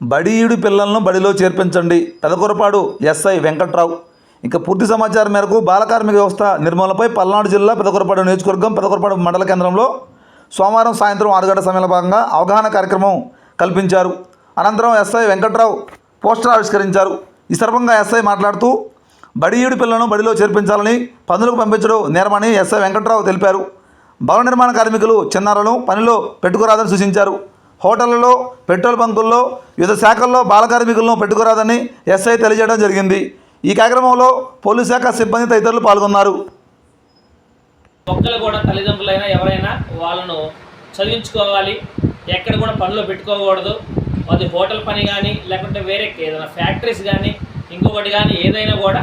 బడియుడి పిల్లలను బడిలో చేర్పించండి. పెదకొరపాడు ఎస్ఐ వెంకట్రావు. ఇక పూర్తి సమాచారం మేరకు బాలకార్మిక వ్యవస్థ నిర్మూలనపై పల్నాడు జిల్లా పెదకొరపాడు నియోజకవర్గం పెదకొరపాడు మండల కేంద్రంలో సోమవారం సాయంత్రం ఆరు గంటల సమయంలో భాగంగా అవగాహన కార్యక్రమం కల్పించారు. అనంతరం ఎస్ఐ వెంకట్రావు పోస్టర్ ఆవిష్కరించారు. ఈ సందర్భంగా ఎస్ఐ మాట్లాడుతూ బడియుడి పిల్లలను బడిలో చేర్పించాలని పనులకు పంపించడం నేరమని ఎస్ఐ వెంకట్రావు తెలిపారు. భవన నిర్మాణ కార్మికులు చిన్నారులను పనిలో పెట్టుకురాదని సూచించారు. హోటళ్ళలో పెట్రోల్ బంకుల్లో వివిధ శాఖల్లో బాల కార్మికులను పెట్టుకురాదని ఎస్ఐ తెలియజేయడం జరిగింది. ఈ కార్యక్రమంలో పోలీస్ శాఖ సిబ్బంది తదితరులు పాల్గొన్నారు. ఒక్కరు కూడా తల్లిదండ్రులైనా ఎవరైనా వాళ్ళను చదివించుకోవాలి ఎక్కడ కూడా పనిలో పెట్టుకోకూడదు. అది హోటల్ పని కానీ లేకుంటే వేరే ఏదైనా ఫ్యాక్టరీస్ కానీ ఇంకొకటి కానీ ఏదైనా కూడా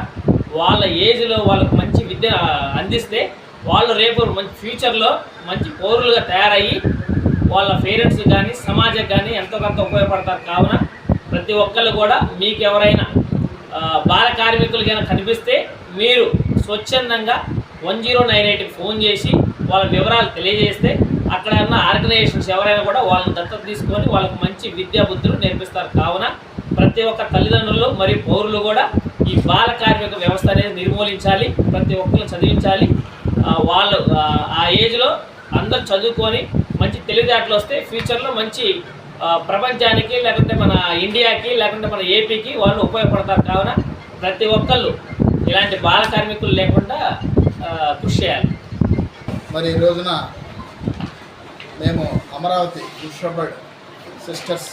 వాళ్ళ ఏజ్లో వాళ్ళకు మంచి విద్య అందిస్తే వాళ్ళు రేపు మంచి ఫ్యూచర్లో మంచి పౌరులుగా తయారయ్యి వాళ్ళ పేరెంట్స్ కానీ సమాజం కానీ ఎంతో కొంత ఉపయోగపడతారు. కావున ప్రతి ఒక్కళ్ళు కూడా మీకు ఎవరైనా బాల కార్మికులు కానీ కనిపిస్తే మీరు స్వచ్ఛందంగా వన్ జీరో నైన్ ఎయిట్కి ఫోన్ చేసి వాళ్ళ వివరాలు తెలియజేస్తే అక్కడ ఉన్న ఆర్గనైజేషన్స్ ఎవరైనా కూడా వాళ్ళని దత్తత తీసుకొని వాళ్ళకి మంచి విద్యా బుద్ధులు నేర్పిస్తారు. కావున ప్రతి ఒక్క తల్లిదండ్రులు మరియు పౌరులు కూడా ఈ బాల కార్మిక వ్యవస్థ అనేది నిర్మూలించాలి ప్రతి ఒక్కరు చదివించాలి. వాళ్ళు ఆ, ఏజ్లో అందరూ చదువుకొని తెలివితేటలు వస్తే ఫ్యూచర్లో మంచి ప్రపంచానికి లేకుంటే మన ఇండియాకి లేకుంటే మన ఏపీకి వాళ్ళు ఉపయోగపడతారు. కావున ప్రతి ఒక్కళ్ళు ఇలాంటి బాల కార్మికులు లేకుండా కృషి చేయాలి. మరి ఈ రోజున మేము అమరావతి విశ్వబర్డ్ సిస్టర్స్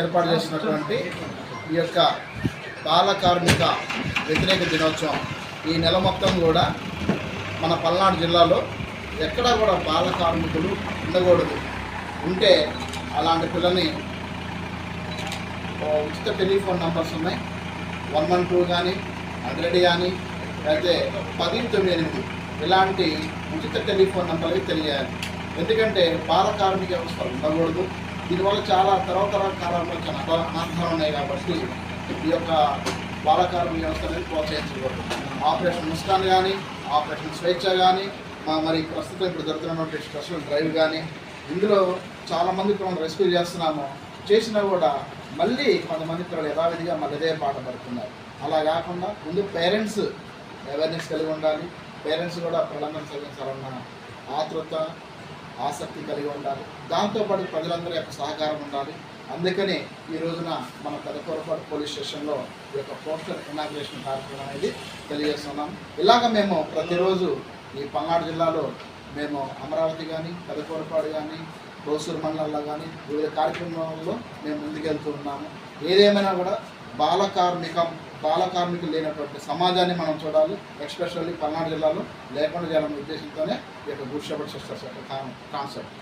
ఏర్పాటు చేసినటువంటి ఈ యొక్క బాల కార్మిక వ్యతిరేక దినోత్సవం ఈ నెల మొత్తం కూడా మన పల్నాడు జిల్లాలో ఎక్కడ కూడా బాల కార్మికులు ఉండకూడదు. ఉంటే అలాంటి పిల్లని ఉచిత టెలిఫోన్ నంబర్స్ ఉన్నాయి. వన్ వన్ టూ కానీ హండ్రెడ్ కానీ అయితే పది తొమ్మిది ఎనిమిది ఇలాంటి ఉచిత టెలిఫోన్ నంబర్లకి తెలియాలి. ఎందుకంటే బాల కార్మిక వ్యవస్థ ఉండకూడదు. దీనివల్ల చాలా తరతర కాలంలో చాలా అన- అనర్థాలు ఉన్నాయి కాబట్టి ఈ యొక్క బాల కార్మిక వ్యవస్థ అనేది ప్రోత్సహించకూడదు. ఆపరేషన్ ముస్కాన్ కానీ ఆపరేషన్ స్వేచ్ఛ కానీ మరి ప్రస్తుతం ఇప్పుడు జరుగుతున్నటువంటి స్పెషల్ డ్రైవ్ కానీ ఇందులో చాలామంది ఇప్పుడు మనం రెస్క్యూ చేస్తున్నాము. చేసినా కూడా మళ్ళీ కొంతమంది పిల్లలు యథావిధిగా మళ్ళీ అదే పాట పడుతున్నారు. అలా కాకుండా ముందు పేరెంట్స్ అవేర్నెస్ కలిగి ఉండాలి. పేరెంట్స్ కూడా పిల్లలందరూ చదివించాలన్న ఆతృత ఆసక్తి కలిగి ఉండాలి. దాంతోపాటు ప్రజలందరి యొక్క సహకారం ఉండాలి. అందుకని ఈ రోజున మన పెదకొరపాటు పోలీస్ స్టేషన్లో ఈ యొక్క పోస్టర్ ఇనాగ్రేషన్ కార్యక్రమం అనేది తెలియజేస్తున్నాం. ఇలాగ మేము ప్రతిరోజు ఈ పల్నాడు జిల్లాలో మేము అమరావతి కానీ పెదకూరపాడు కానీ రోసూరు మండలంలో కానీ వివిధ కార్యక్రమాల్లో మేము ముందుకెళ్తూ ఉన్నాము. ఏదేమైనా కూడా బాల కార్మికం బాల కార్మికులు లేనటువంటి సమాజాన్ని మనం చూడాలి. ఎక్స్పెషల్లీ పల్నాడు జిల్లాలో లేకుండా చేయాలనే ఉద్దేశంతోనే ఈ యొక్క గుడ్ షెపర్డ్ సిస్టర్స్ యొక్క కాన్సెప్ట్.